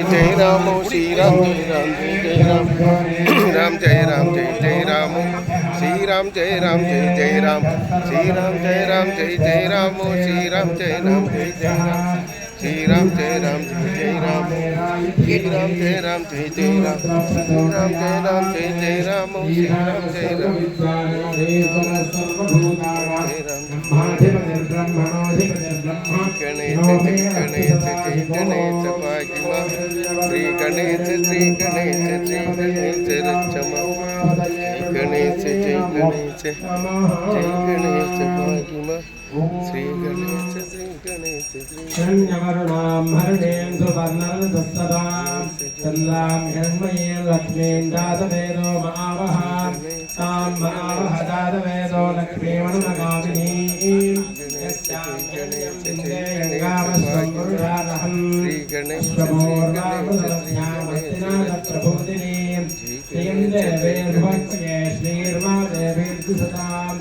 जय राम श्री राम जय राम जय जय राम राम जय राम जय जय राम श्री राम जय राम जय जय राम श्री राम जय राम जय जय राम श्री राम जय राम जय जय राम श्री राम जय राम जय जय राम श्री राम जय राम जय जय राम श्री राम जय राम जय जय राम श्री राम जय राम गणेश जय गणेश जय गणेश भाग्यमा श्री गणेश श्री गणेश श्री गणेश रक्षमा। गणेश जय गणेश जय गणेश भाग्यमा श्री गणेश लक्ष्मीं महावः। तां महावः यस्यां श्री गणेश श्री स्वमोर्वामस्तिनाथप्रबोधिनीं श्रियं देवे भवत्ये श्रीर्मा देवीर्दुसताम्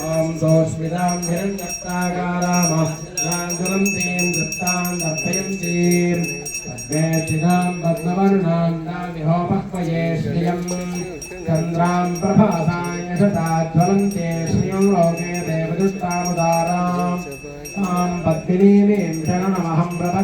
ॐ सोऽस्मितां हिरण्यक्ताकारामलाङ्गुलं तीं दत्तां दर्पयन्तीं पद्मेष्टिनां पद्मवर्णां नामिहोपक्वये श्रियं चन्द्रां प्रभासां यशता ज्वलन्ते श्रियं लोके देवदुष्टामुदाराम् तां पद्मिनीमीं शरणमहं प्रपद्ये